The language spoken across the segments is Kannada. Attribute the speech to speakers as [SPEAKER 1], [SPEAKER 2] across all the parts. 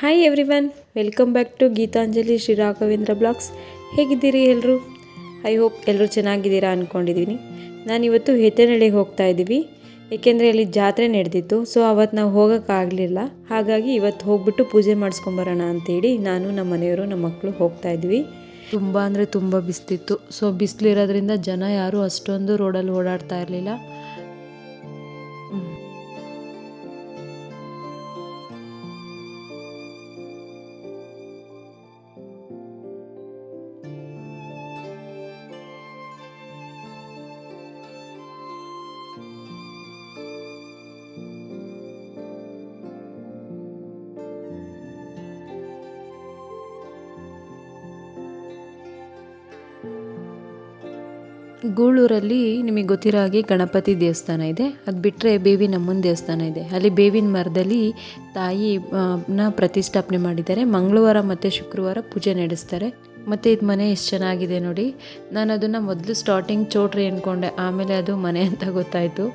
[SPEAKER 1] Hi everyone welcome back to Geetanjali Shri Raghavendra blogs ಹೇಗಿದ್ದೀರಿ ಎಲ್ಲರೂ ಐ ಹೋಪ್ ಎಲ್ಲರೂ ಚೆನ್ನಾಗಿದ್ದೀರಾ ಅಂದ್ಕೊಂಡಿದ್ದೀನಿ ನಾನಿವತ್ತು ಹೆತ್ತನಳ್ಳಿಗೆ ಹೋಗ್ತಾ ಇದ್ದೀವಿ ಏಕೆಂದರೆ ಅಲ್ಲಿ ಜಾತ್ರೆ ನಡೆದಿತ್ತು ಸೊ ಅವತ್ತು ನಾವು ಹೋಗೋಕ್ಕಾಗಲಿಲ್ಲ ಹಾಗಾಗಿ ಇವತ್ತು ಹೋಗ್ಬಿಟ್ಟು ಪೂಜೆ ಮಾಡಿಸ್ಕೊಂಬರೋಣ ಅಂತೇಳಿ ನಾನು ನಮ್ಮ ಮನೆಯವರು ನಮ್ಮ ಮಕ್ಕಳು ಹೋಗ್ತಾ ಇದ್ವಿ. ತುಂಬ ಅಂದರೆ ತುಂಬ ಬಿಸಿಲಿತ್ತು ಸೊ ಬಿಸಿಲಿರೋದ್ರಿಂದ ಜನ ಯಾರೂ ಅಷ್ಟೊಂದು ರೋಡಲ್ಲಿ ಓಡಾಡ್ತಾ ಇರಲಿಲ್ಲ. ಗೂಳೂರಲ್ಲಿ ನಿಮಗೆ ಗೊತ್ತಿರೋ ಹಾಗೆ ಗಣಪತಿ ದೇವಸ್ಥಾನ ಇದೆ. ಅದು ಬಿಟ್ಟರೆ ಬೇವಿನ ಅಮ್ಮನ ದೇವಸ್ಥಾನ ಇದೆ. ಅಲ್ಲಿ ಬೇವಿನ ಮರದಲ್ಲಿ ತಾಯಿ ನ ಪ್ರತಿಷ್ಠಾಪನೆ ಮಾಡಿದ್ದಾರೆ. ಮಂಗಳವಾರ ಮತ್ತು ಶುಕ್ರವಾರ ಪೂಜೆ ನಡೆಸ್ತಾರೆ. ಮತ್ತು ಇದು ಮನೆ ಎಷ್ಟು ಚೆನ್ನಾಗಿದೆ ನೋಡಿ. ನಾನು ಅದನ್ನು ಮೊದಲು ಸ್ಟಾರ್ಟಿಂಗ್ ಚೋಟ್ರಿ ಅಂದ್ಕೊಂಡೆ ಆಮೇಲೆ ಅದು ಮನೆ ಅಂತ ಗೊತ್ತಾಯಿತು.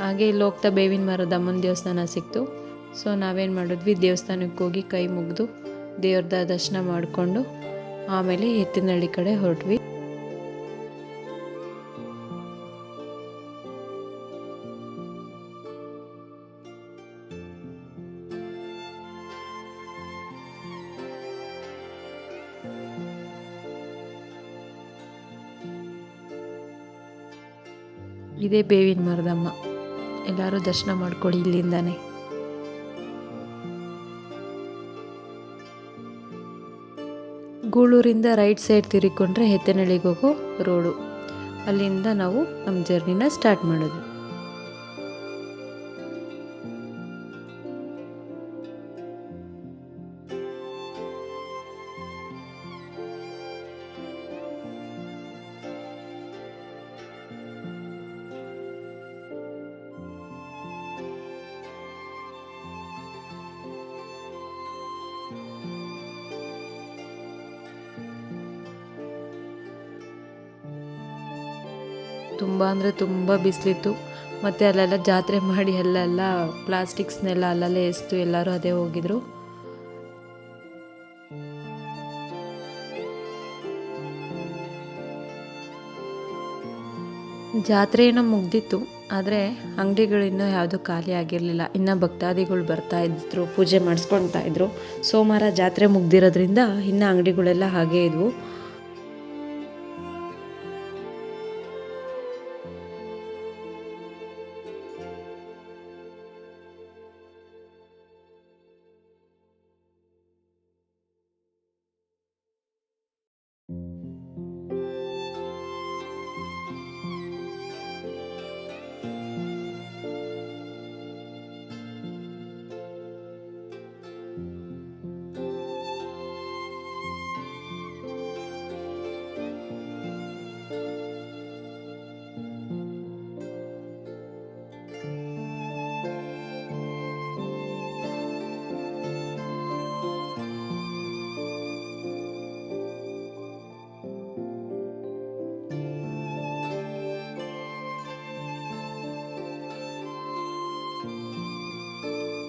[SPEAKER 1] ಹಾಗೆ ಇಲ್ಲಿ ಹೋಗ್ತಾ ಬೇವಿನ ಮರದ ಅಮ್ಮನ ದೇವಸ್ಥಾನ ಸಿಕ್ತು. ಸೊ ನಾವೇನು ಮಾಡಿದ್ವಿ? ದೇವಸ್ಥಾನಕ್ಕೆ ಹೋಗಿ ಕೈ ಮುಗಿದು ದೇವ್ರದ ದರ್ಶನ ಮಾಡಿಕೊಂಡು ಆಮೇಲೆ ಎತ್ತಿನಹಳ್ಳಿ ಕಡೆ ಹೊರಟ್ವಿ. ಇದೇ ಬೇವಿನ ಮರದಮ್ಮ. ಎಲ್ಲರೂ ದರ್ಶನ ಮಾಡ್ಕೊಳ್ಳಿ ಇಲ್ಲಿಂದಾನೆ. ಗೂಳೂರಿಂದ ರೈಟ್ ಸೈಡ್ ತಿರುಗಿಕೊಂಡ್ರೆ ಹೆತ್ತನಳ್ಳಿಗೋಗೋ ರೋಡು. ಅಲ್ಲಿಂದ ನಾವು ನಮ್ಮ ಜರ್ನಿನ ಸ್ಟಾರ್ಟ್ ಮಾಡೋದು. ತುಂಬ ಅಂದರೆ ತುಂಬ ಬಿಸಿಲಿತ್ತು. ಮತ್ತು ಅಲ್ಲೆಲ್ಲ ಜಾತ್ರೆ ಮಾಡಿ ಅಲ್ಲೆಲ್ಲ ಪ್ಲಾಸ್ಟಿಕ್ಸ್ನೆಲ್ಲ ಅಲ್ಲಲ್ಲೇ ಎಸ್ತು, ಎಲ್ಲರೂ ಅದೇ ಹೋಗಿದ್ರು. ಜಾತ್ರೆ ಏನೋ ಮುಗ್ದಿತ್ತು, ಆದರೆ ಅಂಗಡಿಗಳು ಇನ್ನೂ ಯಾವುದೂ ಖಾಲಿ ಆಗಿರಲಿಲ್ಲ. ಇನ್ನು ಭಕ್ತಾದಿಗಳು ಬರ್ತಾ ಇದ್ರು, ಪೂಜೆ ಮಾಡಿಸ್ಕೊಳ್ತಾ ಇದ್ರು. ಸೋಮವಾರ ಜಾತ್ರೆ ಮುಗ್ದಿರೋದ್ರಿಂದ ಇನ್ನು ಅಂಗಡಿಗಳೆಲ್ಲ ಹಾಗೇ ಇದ್ವು.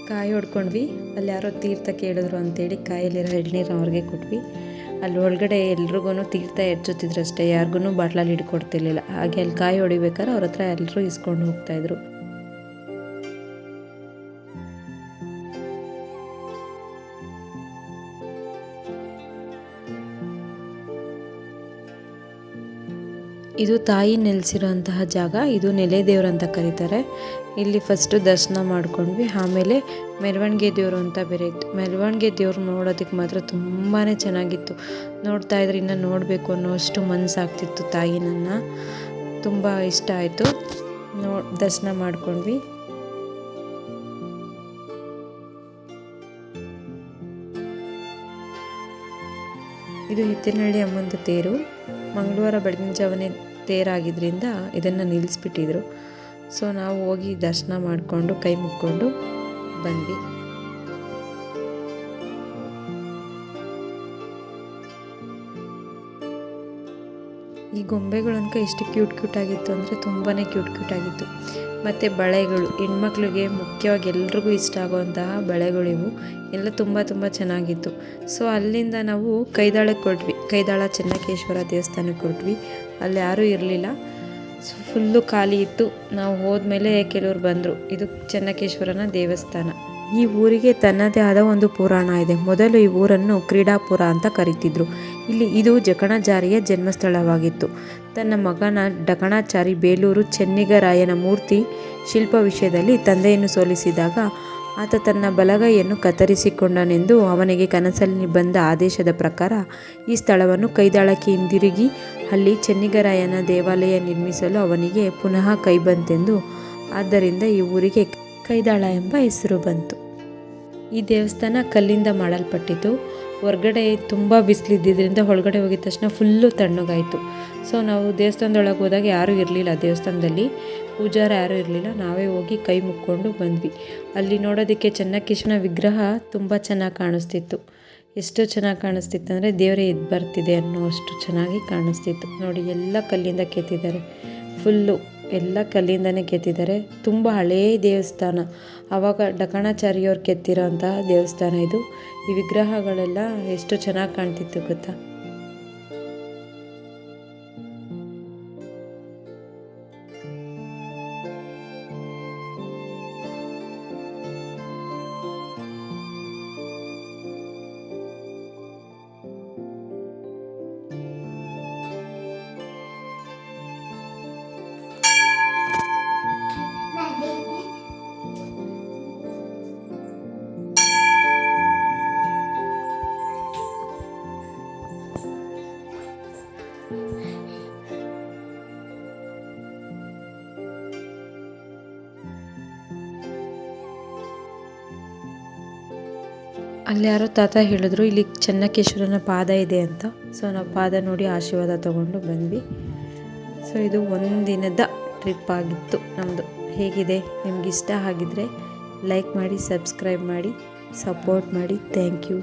[SPEAKER 1] ಕಾಯಿ ಹೊಡ್ಕೊಂಡ್ವಿ. ಅಲ್ಲಿ ಯಾರೋ ತೀರ್ಥ ಕೇಳಿದ್ರು ಅಂತೇಳಿ ಕಾಯಲ್ಲಿರೋ ಎಳ್ನೀರು ಅವ್ರಿಗೆ ಕೊಟ್ವಿ. ಅಲ್ಲಿ ಒಳಗಡೆ ಎಲ್ರಿಗೂ ತೀರ್ಥ ಎರ್ಚುತ್ತಿದ್ರು ಅಷ್ಟೇ. ಯಾರಿಗೂ ಬಾಟ್ಲಲ್ಲಿ ಹಿಡ್ಕೊಡ್ತಿರ್ಲಿಲ್ಲ. ಹಾಗೆ ಅಲ್ಲಿ ಕಾಯಿ ಹೊಡಿಬೇಕಾದ್ರೆ ಅವ್ರ ಹತ್ರ ಎಲ್ಲರೂ ಇಸ್ಕೊಂಡು ಹೋಗ್ತಾಯಿದ್ರು ಇದು ತಾಯಿ ನೆಲೆಸಿರೋಂತಹ ಜಾಗ, ಇದು ನೆಲೆ ದೇವರು ಅಂತ ಕರೀತಾರೆ. ಇಲ್ಲಿ ಫಸ್ಟು ದರ್ಶನ ಮಾಡ್ಕೊಂಡ್ವಿ, ಆಮೇಲೆ ಮೆರವಣಿಗೆ ದೇವರು ಅಂತ ಬೇರೆ ಇತ್ತು. ಮೆರವಣಿಗೆ ದೇವ್ರು ನೋಡೋದಕ್ಕೆ ಮಾತ್ರ ತುಂಬಾ ಚೆನ್ನಾಗಿತ್ತು. ನೋಡ್ತಾ ಇದ್ರೆ ಇನ್ನು ನೋಡಬೇಕು ಅನ್ನೋ ಅಷ್ಟು ಮನಸ್ಸಾಗ್ತಿತ್ತು ತಾಯಿ ನನ್ನ. ತುಂಬ ಇಷ್ಟ ಆಯಿತು. ನೋ, ದರ್ಶನ ಮಾಡ್ಕೊಂಡ್ವಿ. ಇದು ಹಿತ್ತಿನಹಳ್ಳಿ ಅಮ್ಮಂದು ತೇರು. ಮಂಗಳವಾರ ಬೆಳಗಿನ ಜಾವನೇ ತೇರಾಗಿದ್ದರಿಂದ ಇದನ್ನು ನಿಲ್ಲಿಸ್ಬಿಟ್ಟಿದ್ರು. ಸೊ ನಾವು ಹೋಗಿ ದರ್ಶನ ಮಾಡಿಕೊಂಡು, ಕೈ ಮುಕ್ಕೊಂಡು ಬಂದ್ವಿ. ಈ ಗೊಂಬೆಗಳನ್ಕ ಎಷ್ಟು ಕ್ಯೂಟ್ ಕ್ಯೂಟ್ ಆಗಿತ್ತು ಅಂದರೆ ತುಂಬಾ ಕ್ಯೂಟ್ ಕ್ಯೂಟ್ ಆಗಿತ್ತು. ಮತ್ತು ಬಳೆಗಳು, ಹೆಣ್ಮಕ್ಳಿಗೆ ಮುಖ್ಯವಾಗಿ ಎಲ್ರಿಗೂ ಇಷ್ಟ ಆಗುವಂತಹ ಬಳೆಗಳಿವು. ಎಲ್ಲ ತುಂಬ ತುಂಬ ಚೆನ್ನಾಗಿತ್ತು. ಸೊ ಅಲ್ಲಿಂದ ನಾವು ಕೈದಾಳಕ್ಕೆ ಕೊಟ್ವಿ ಕೈದಾಳ ಚೆನ್ನಕೇಶ್ವರ ದೇವಸ್ಥಾನಕ್ಕೆ ಹೊರಟ್ವಿ. ಅಲ್ಲಿ ಯಾರೂ ಇರಲಿಲ್ಲ. ಸೊ ಫುಲ್ಲು ಖಾಲಿ ಇತ್ತು. ನಾವು ಹೋದ್ಮೇಲೆ ಕೆಲವರು ಬಂದರು. ಇದು ಚೆನ್ನಕೇಶ್ವರನ ದೇವಸ್ಥಾನ. ಈ ಊರಿಗೆ ತನ್ನದೇ ಆದ ಒಂದು ಪುರಾಣ ಇದೆ. ಮೊದಲು ಈ ಊರನ್ನು ಕ್ರೀಡಾಪುರ ಅಂತ ಕರೀತಿದ್ರು. ಇಲ್ಲಿ ಇದು ಜಕಣಾಚಾರಿಯ ಜನ್ಮಸ್ಥಳವಾಗಿತ್ತು. ತನ್ನ ಮಗನ ಡಕಣಾಚಾರಿ ಬೇಲೂರು ಚೆನ್ನಿಗರಾಯನ ಮೂರ್ತಿ ಶಿಲ್ಪ ವಿಷಯದಲ್ಲಿ ತಂದೆಯನ್ನು ಸೋಲಿಸಿದಾಗ ಆತ ತನ್ನ ಬಲಗೈಯನ್ನು ಕತ್ತರಿಸಿಕೊಂಡನೆಂದು ಅವನಿಗೆ ಕನಸಲ್ಲಿ ಬಂದ ಆದೇಶದ ಪ್ರಕಾರ ಈ ಸ್ಥಳವನ್ನು ಕೈದಾಳಕ್ಕೆ ಹಿಂದಿರುಗಿ ಅಲ್ಲಿ ಚೆನ್ನಿಗರಾಯನ ದೇವಾಲಯ ನಿರ್ಮಿಸಲು ಅವನಿಗೆ ಪುನಃ ಕೈ ಬಂತೆಂದು ಆದ್ದರಿಂದ ಈ ಊರಿಗೆ ಕೈದಾಳ ಎಂಬ ಹೆಸರು ಬಂತು. ಈ ದೇವಸ್ಥಾನ ಕಲ್ಲಿಂದ ಮಾಡಲ್ಪಟ್ಟಿತು. ಹೊರಗಡೆ ತುಂಬ ಬಿಸಿಲಿದ್ದಿದ್ದರಿಂದ ಒಳಗಡೆ ಹೋಗಿದ ತಕ್ಷಣ ಫುಲ್ಲು ತಣ್ಣಗಾಯಿತು. ಸೊ ನಾವು ದೇವಸ್ಥಾನದೊಳಗೆ ಹೋದಾಗ ಯಾರೂ ಇರಲಿಲ್ಲ. ದೇವಸ್ಥಾನದಲ್ಲಿ ಪೂಜಾರ ಯಾರೂ ಇರಲಿಲ್ಲ. ನಾವೇ ಹೋಗಿ ಕೈ ಮುಕ್ಕೊಂಡು ಬಂದ್ವಿ. ಅಲ್ಲಿ ನೋಡೋದಕ್ಕೆ ಚೆನ್ನಕೇಶನ ವಿಗ್ರಹ ತುಂಬ ಚೆನ್ನಾಗಿ ಕಾಣಿಸ್ತಿತ್ತು. ಎಷ್ಟು ಚೆನ್ನಾಗಿ ಕಾಣಿಸ್ತಿತ್ತು ಅಂದರೆ ದೇವರೇ ಎದ್ದು ಬರ್ತಿದೆ ಅನ್ನೋ ಅಷ್ಟು ಚೆನ್ನಾಗಿ ಕಾಣಿಸ್ತಿತ್ತು. ನೋಡಿ ಎಲ್ಲ ಕಲ್ಲಿಂದ ಕೆತ್ತಿದ್ದಾರೆ. ಫುಲ್ಲು ಎಲ್ಲ ಕಲ್ಲಿಂದನೇ ಕೆತ್ತಿದ್ದಾರೆ. ತುಂಬ ಹಳೇ ದೇವಸ್ಥಾನ. ಆವಾಗ ಡಕಣಾಚಾರ್ಯವ್ರು ಕೆತ್ತಿರೋಂತಹ ದೇವಸ್ಥಾನ ಇದು. ಈ ವಿಗ್ರಹಗಳೆಲ್ಲ ಎಷ್ಟು ಚೆನ್ನಾಗಿ ಕಾಣ್ತಿತ್ತು ಗೊತ್ತಾ? ಅಲ್ಲಿ ಯಾರೋ ತಾತ ಹೇಳಿದ್ರು, ಇಲ್ಲಿ ಚೆನ್ನಕೇಶ್ವರನ ಪಾದ ಇದೆ ಅಂತ. ಸೊ ನಾವು ಪಾದ ನೋಡಿ ಆಶೀರ್ವಾದ ತಗೊಂಡು ಬಂದ್ವಿ. ಸೊ ಇದು ಒಂದಿನದ ಟ್ರಿಪ್ ಆಗಿತ್ತು ನಮ್ಮದು ಹೇಗಿದೆ? ನಿಮ್ಗೆ ಇಷ್ಟ ಆಗಿದ್ರೆ ಲೈಕ್ ಮಾಡಿ, ಸಬ್ಸ್ಕ್ರೈಬ್ ಮಾಡಿ, ಸಪೋರ್ಟ್ ಮಾಡಿ. Thank you.